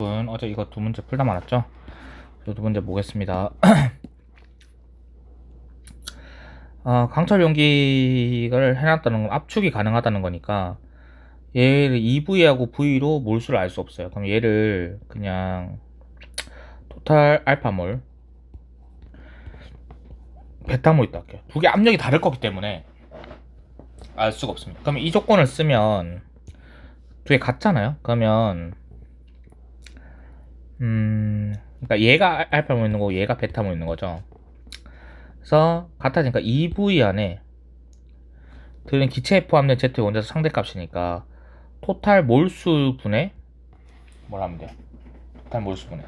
여러분 어제 이거 두 문제 풀다 말았죠? 저두 문제 보겠습니다. 어, 강철 용기를 해놨다는 건 압축이 가능하다는 거니까 얘를 EV하고 V로 몰수를 알 수 없어요. 그럼 얘를 그냥 토탈 알파몰 베타몰 있다 할게요. 두 개 압력이 다를 거기 때문에 알 수가 없습니다. 그럼 이 조건을 쓰면 두 개 같잖아요. 그러면 음, 그러니까 얘가 알- 알파 모 있는 거고 얘가 베타 모 있는 거죠. 그래서 같아지니까 EV 안에 들은 기체에 포함된 Z 원자수 상대값이니까 토탈 몰수 분의 뭘 하면 돼? 토탈 몰수 분의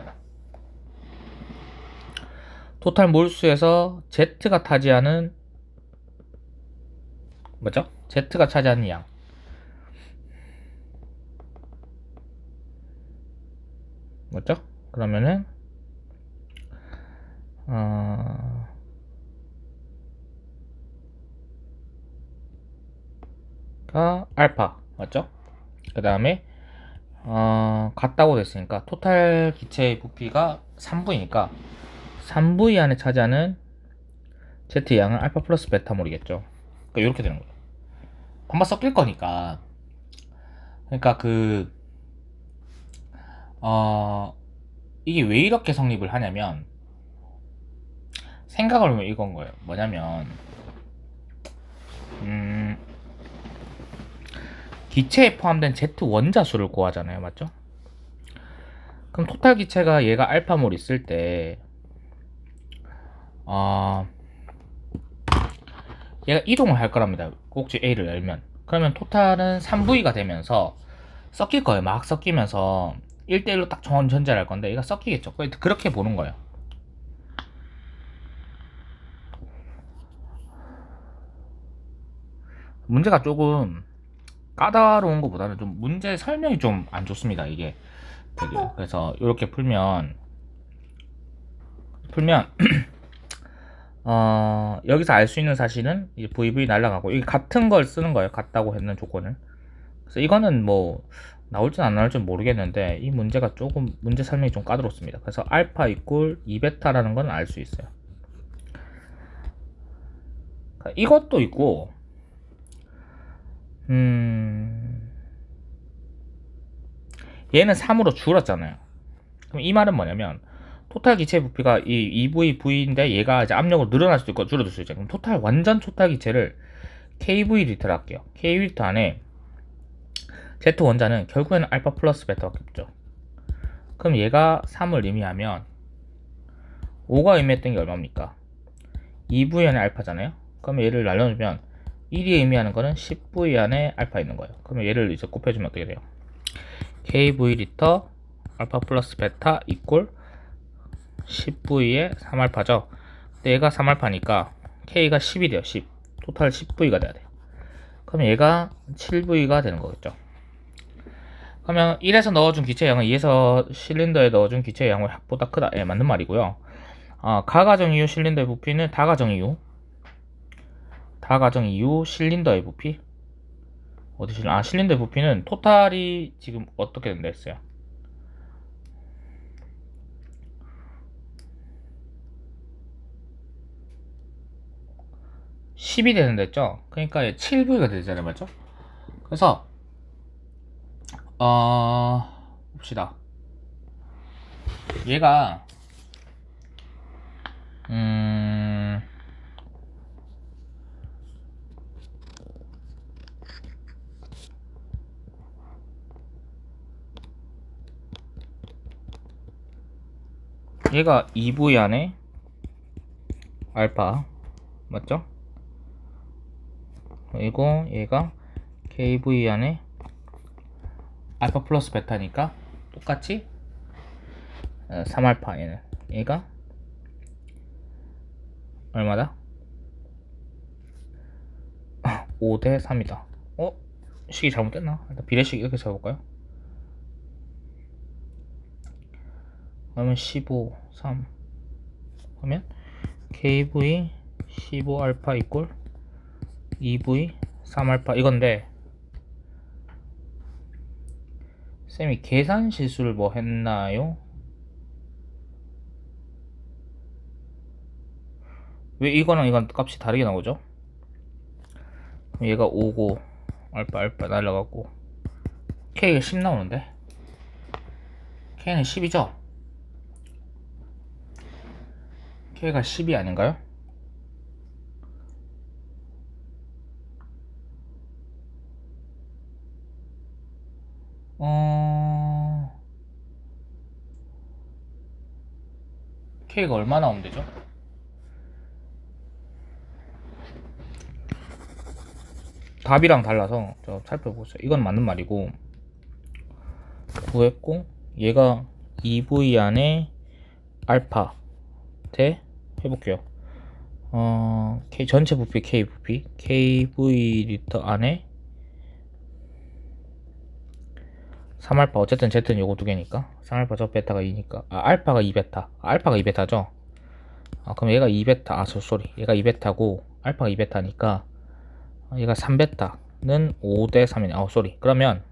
토탈 몰수에서 Z가 차지하는 뭐죠? Z가 차지하는 양 맞죠? 그러면은 어... 가 알파 맞죠? 그 다음에 어, 같다고 됐으니까 토탈 기체의 부피가 3V니까 3V 안에 차지하는 Z 양은 알파 플러스 베타몰이겠죠. 그러니까 이렇게 되는 거예요. 한번 섞일 거니까 그러니까 그 어, 이게 왜 이렇게 성립을 하냐면, 생각을 해보면 이건 거예요. 뭐냐면, 음, 기체에 포함된 Z 원자수를 구하잖아요. 맞죠? 그럼 토탈 기체가 얘가 알파몰 있을 때, 어, 얘가 이동을 할 거랍니다. 꼭지 A를 열면. 그러면 토탈은 3V가 되면서 섞일 거예요. 막 섞이면서 1대1로 딱 정원 전제를 할 건데 얘가 섞이겠죠. 그- 그렇게 보는 거예요. 문제가 조금 까다로운 것보다는 좀 문제 설명이 좀 안 좋습니다. 이게 되게 그래서 이렇게 풀면 풀면 어, 여기서 알 수 있는 사실은 이제 VV 날라가고 이게 같은 걸 쓰는 거예요. 같다고 했는 조건을. 그래서 이거는 뭐 나올지 안 나올지 모르겠는데 이 문제가 조금 문제 설명이 좀 까다롭습니다. 그래서 알파 이꼴 2베타라는 건 알 수 있어요. 이것도 있고 음 얘는 3으로 줄었잖아요. 그럼 이 말은 뭐냐면 토탈 기체 부피가 이 EV, V인데 얘가 이제 압력으로 늘어날 수도 있고 줄어들 수도 있죠. 그럼 토탈 완전 토탈 기체를 KV 리터를 할게요. KV 리터 안에 Z 원자는 결국에는 알파 플러스 베타밖에 없죠. 그럼 얘가 3을 의미하면 5가 의미했던 게 얼마입니까? 2V 안에 알파잖아요. 그럼 얘를 날려주면 1이 의미하는 거는 10V 안에 알파 있는 거예요. 그러면 얘를 이제 곱해주면 어떻게 돼요? KV 리터 알파 플러스 베타 이꼴 10V에 3알파죠. 근데 얘가 3알파니까 K가 10이 돼요. 10. 토탈 10V가 돼야 돼요. 그럼 얘가 7V가 되는 거겠죠. 그러면 1에서 넣어준 기체 양은 2에서 실린더에 넣어준 기체 양보다 크다. 예, 맞는 말이고요. 아, 가가정 이후 실린더의 부피는 다가정 이후 다가정 이후 실린더의 부피 어디 실? 아 실린더의 부피는 토탈이 지금 어떻게 된다 했어요? (10이) 되는다 했죠 그러니까 7V가 되잖아요 맞죠 그래서 어 봅시다 얘가 음 얘가 2V 안에 알파 맞죠? 그리고 얘가 KV 안에 알파 플러스 베타니까 똑같이 3알파 얘는 얘가 얼마다? 5대 3이다 어? 식이 잘못됐나? 일단 비례식 이렇게 적어볼까요? 그러면 15, 3 하면 KV 15알파 이꼴 2V 3알파 이건데 쌤이 계산 실수를 뭐 했나요? 왜 이거랑 이건 값이 다르게 나오죠? 얘가 5고 알파 알파 날라가고 K가 10 나오는데 K는 10이죠? K가 10이 아닌가요? 어... K가 얼마 나오면 되죠? 답이랑 달라서 저 살펴보세요. 이건 맞는 말이고 구했고 얘가 EV 안에 알파 대 해볼게요. 어 K 전체 부피 K 부피 KV 리터 안에 3알파 어쨌든 Z는 요거 두 개니까 3알파 저 베타가 2니까. 아 알파가 2베타. 아, 알파가 2베타죠? 아 그럼 얘가 2베타. 아저 쏘리. 얘가 2베타고 알파가 2베타니까 얘가 3베타는 5대 3이네. 아 쏘리. 그러면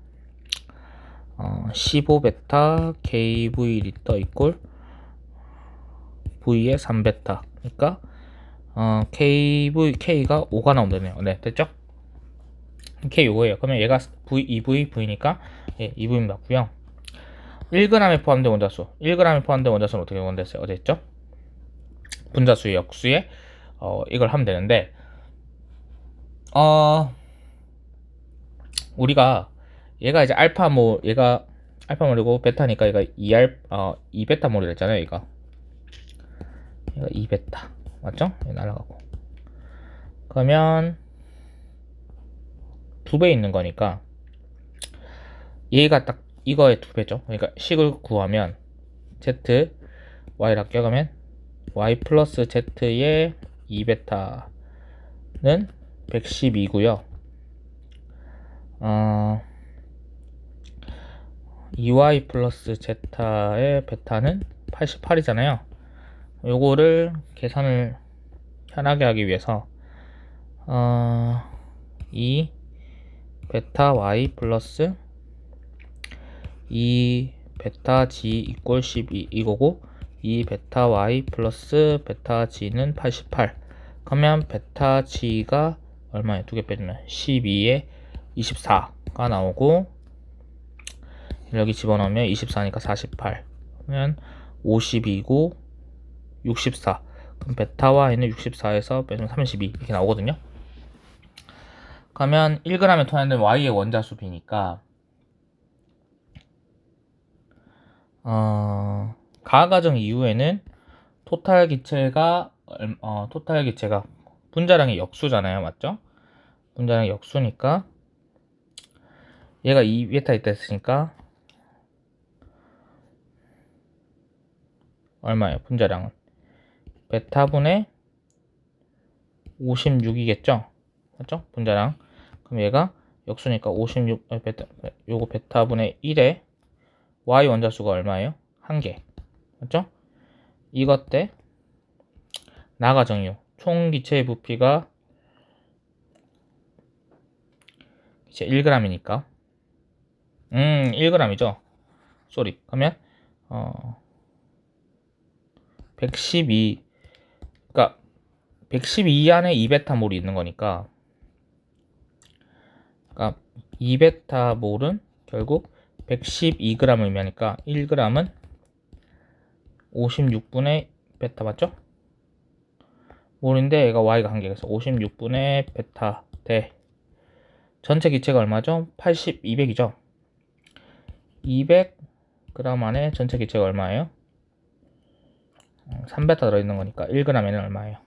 어, 15베타 KV 리터 이꼴 V의 3베타. 그러니까 어, KV, K가 5가 나오면 되네요. 네 됐죠? K 요거예요. 그러면 얘가 V, EV, V니까? 예, 2부임 맞고요 1g에 포함된 원자수 1g에 포함된 원자수는 어떻게 원됐어요? 어제 했죠? 분자수의 역수에 어, 이걸 하면 되는데 어 우리가 얘가 이제 알파 몰 얘가 알파 몰이고 베타니까 얘가 2알 어 2베타 몰이 됐잖아요 얘가 얘가 2베타 맞죠? 얘 날아가고 그러면 두 배 있는 거니까 얘가 딱 이거의 두 배죠. 그러니까 식을 구하면 z y를 합격하면 y 플러스 z의 2베타는 112고요. 어, 2y 플러스 z의 베타는 88이잖아요. 요거를 계산을 편하게 하기 위해서 어, 이 베타 y 플러스 이 베타 g 이꼴 12 이거고 이 베타 y 플러스 베타 g는 88 그러면 베타 g가 얼마에 두 개 빼주면 12에 24가 나오고 여기 집어넣으면 24니까 48 그러면 52고 64 그럼 베타 y는 64에서 빼주면 32 이렇게 나오거든요. 그러면 1g에 토하는 y의 원자수 비니까 어, 가과정 이후에는 토탈 기체가 어, 토탈 기체가 분자량의 역수잖아요, 맞죠? 분자량 역수니까 얘가 2베타 있다 했으니까 얼마예요? 분자량은 베타분의 56이겠죠? 맞죠? 분자량 그럼 얘가 역수니까 56 베타 요거 베타분의 1에 y 원자수가 얼마예요? 한 개. 맞죠? 이것 때 나가 정유 총 기체의 부피가 이제 1g이니까 음 1g이죠. 쏘리. 그러면 어 112. 그러니까 112 안에 2베타몰이 있는 거니까 그러니까 2베타몰은 결국 112g을 의미하니까 1g은 56분의 베타 맞죠? 몰인데 얘가 y가 한 개라서 56분의 베타 대 전체 기체가 얼마죠? 80, 200이죠? 200g 안에 전체 기체가 얼마예요? 3베타 어, 들어있는 거니까 1g에는 얼마예요?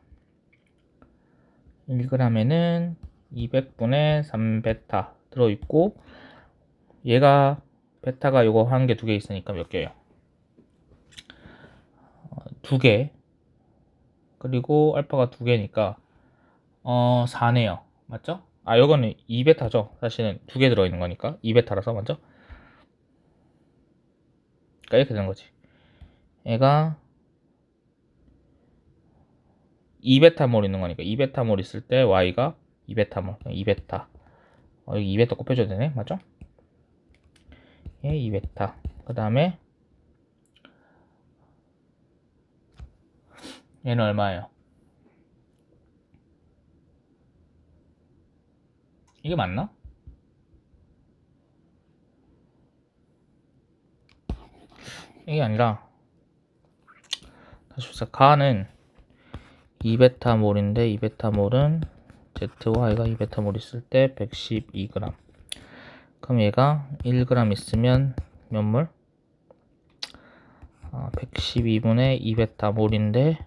1g에는 200분의 3베타 들어있고 얘가 베타가 요거 한 개, 두 개 있으니까 몇 개예요? 어, 두 개. 그리고 알파가 두 개니까 어 4네요. 맞죠? 아 요거는 2베타죠. 사실은 두 개 들어있는 거니까 2베타라서 맞죠? 그러니까 이렇게 되는 거지. 얘가 2베타몰 있는 거니까 2베타몰 있을 때 y가 2베타몰 2베타 어, 여기 2베타 곱해줘야 되네 맞죠? 2베타. 그 다음에 얘는 얼마예요? 이게 맞나? 이게 아니라 다시 봅시다. 가는 2베타 몰인데 2베타 몰은 ZY가 2베타 몰 있을 때 112g 그럼 얘가 1g 있으면 몇 몰? 아, 112분의 2베타 몰인데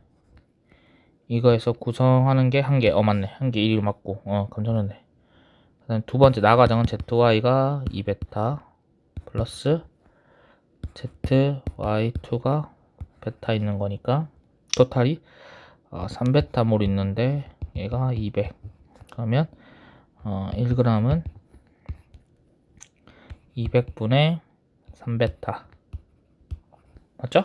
이거에서 구성하는 게 한 개, 어 맞네. 한 개 1이 맞고. 어 감정했네. 그 다음 두 번째 나과정은 ZY가 2베타 플러스 ZY2가 베타 있는 거니까 토탈이 어, 3베타 몰 있는데 얘가 200 그러면 어, 1g은 200분의 3베타 맞죠?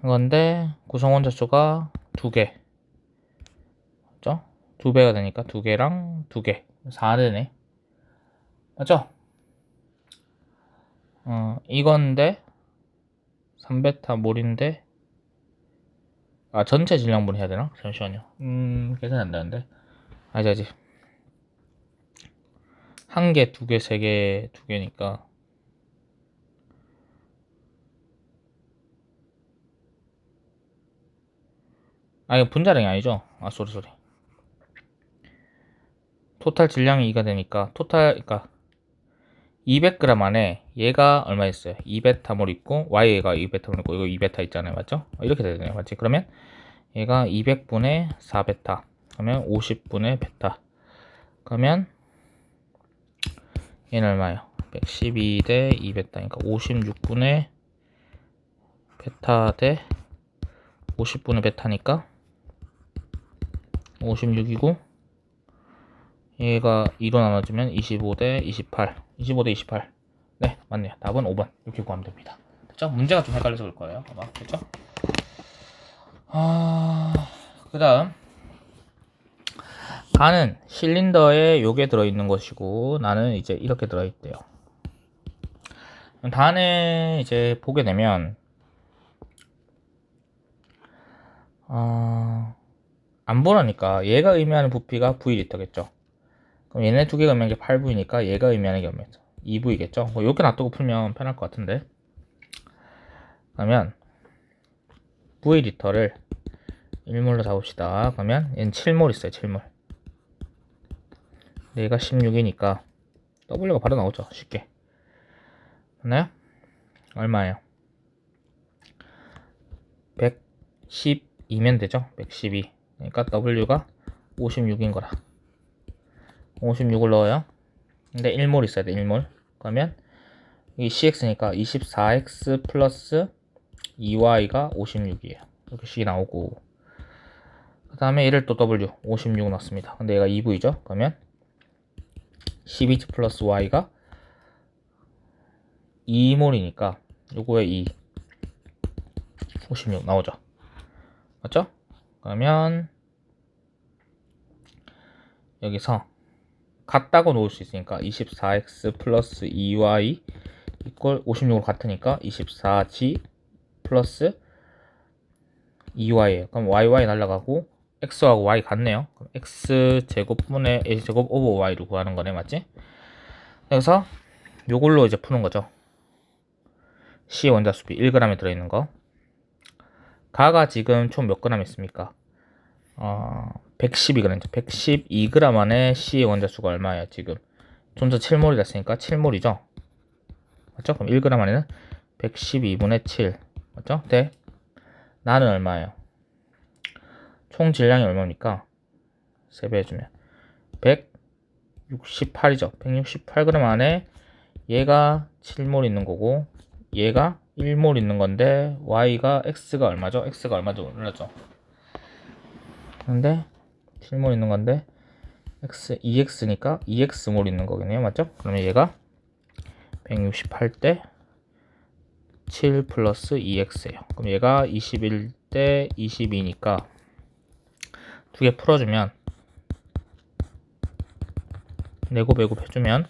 그건데 구성원자 수가 2개 맞죠? 2배가 되니까 2개랑 2개 4되네 맞죠? 어, 이건데 3베타 몰인데 아 전체 질량분 해야 되나? 잠시만요 음 계산이 안 되는데 아직 아직 한 개, 두 개, 세 개, 두 개니까 아 이거 분자량이 아니죠? 아 쏘리 쏘리 토탈 질량이 2가 되니까 토탈 그러니까 200g 안에 얘가 얼마 있어요? 2베타몰 있고 Y가 2베타몰 있고 이거 2베타 있잖아요. 맞죠? 이렇게 되네요. 맞지? 그러면 얘가 200분의 4베타 그러면 50분의 베타 그러면 얘는 얼마예요? 112 대 2베타니까. 56분의 베타 대 50분의 베타니까. 56이고 얘가 2로 나눠주면 25 대 28 25 대 28 네 맞네요. 답은 5번. 이렇게 구하면 됩니다. 됐죠? 문제가 좀 헷갈려서 그럴 거예요. 아마 됐죠? 아 그 다음 가는 실린더에 요게 들어있는 것이고 나는 이제 이렇게 들어있대요. 단에 이제 보게 되면 어, 안 보라니까 얘가 의미하는 부피가 V리터겠죠. 그럼 얘네 두 개가 의미하는 게 8V니까 얘가 의미하는 게 얼마죠? 2V겠죠? 뭐 이렇게 놔두고 풀면 편할 것 같은데. 그러면 V리터를 1몰로 잡읍시다. 그러면 얘는 7몰 있어요 7몰 얘가 16이니까 W가 바로 나오죠. 쉽게. 맞나요? 얼마예요? 112면 되죠? 112 그러니까 W가 56인 거라. 56을 넣어요. 근데 1몰 있어야 돼 1몰. 그러면 이 CX니까 24X 플러스 2Y가 56이에요. 이렇게 식이 나오고. 그 다음에 얘를 또 W 56 넣습니다. 근데 얘가 2V죠? 그러면 12 플러스 Y가 2몰이니까 요거에 2 56 나오죠 맞죠? 그러면 여기서 같다고 놓을 수 있으니까 24x 플러스 2y 이꼴 56으로 같으니까 24g 플러스 2y에요. 그럼 yy 날라가고 x하고 y 같네요. 그럼 x 제곱분의 a 제곱 오버 y를 구하는 거네, 맞지? 그래서 요걸로 이제 푸는 거죠. C 원자 수비 1g에 들어있는 거. 가가 지금 총 몇 g 있습니까? 어, 112g, 112g 안에 C의 원자 수가 얼마예요, 지금? 좀 더 7몰이 됐으니까 7몰이죠? 맞죠? 그럼 1g 안에는 112분의 7. 맞죠? 대. 나는 얼마예요? 총 질량이 얼마입니까? 3배 해주면. 168이죠. 168g 안에 얘가 7몰 있는 거고, 얘가 1몰 있는 건데, y가 x가 얼마죠? x가 얼마죠? 눌렀죠? 근데 7몰 있는 건데 x 2x니까 2x몰 있는 거겠네요 맞죠? 그러면 얘가 168대 7 플러스 2x예요 그럼 얘가 21대 22니까 두 개 풀어주면 내고 배고 해주면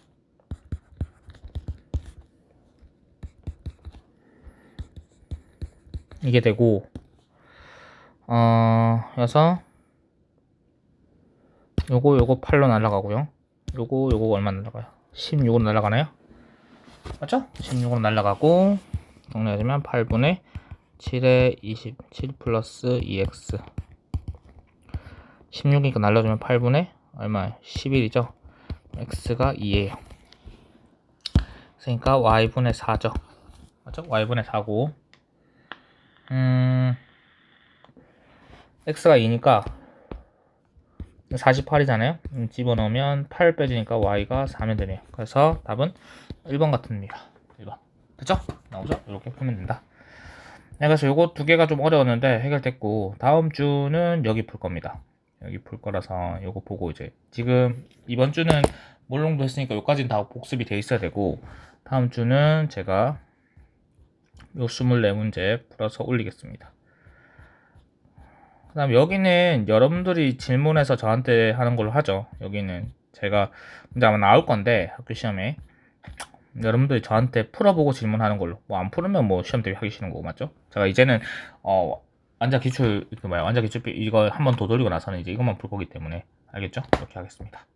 이게 되고 어 그래서 요거 요거 8로 날라가고요. 요거 요거 얼마 날라가요? 16으로 날라가나요? 맞죠? 16으로 날라가고 정리하자면 8분의 7에 27 플러스 2x 16이니까 날려주면 8분의 얼마? 11이죠? x가 2예요. 그러니까 y분의 4죠. 맞죠? y분의 4고. 음 x가 2니까 48이잖아요. 음, 집어넣으면 8 빼지니까 y가 4면 되네요. 그래서 답은 1번 같습니다. 1번. 됐죠? 나오죠? 이렇게 풀면 된다. 네, 그래서 요거 두 개가 좀 어려웠는데 해결됐고 다음 주는 여기 풀 겁니다 여기 풀 거라서 요거 보고 이제 지금 이번 주는 몰롱도 했으니까 요까지는 다 복습이 돼 있어야 되고 다음 주는 제가 요 24문제 풀어서 올리겠습니다. 그 다음 여기는 여러분들이 질문해서 저한테 하는 걸로 하죠. 여기는 제가 문제 아마 나올 건데 학교 시험에 여러분들이 저한테 풀어보고 질문하는 걸로. 뭐 안 풀으면 뭐 시험 대비 하기 싫은 거고 맞죠? 제가 이제는 어 완자 기출 그 뭐야 완자 기출 이거 한번 더 돌리고 나서는 이제 이것만 풀 거기 때문에 알겠죠? 이렇게 하겠습니다.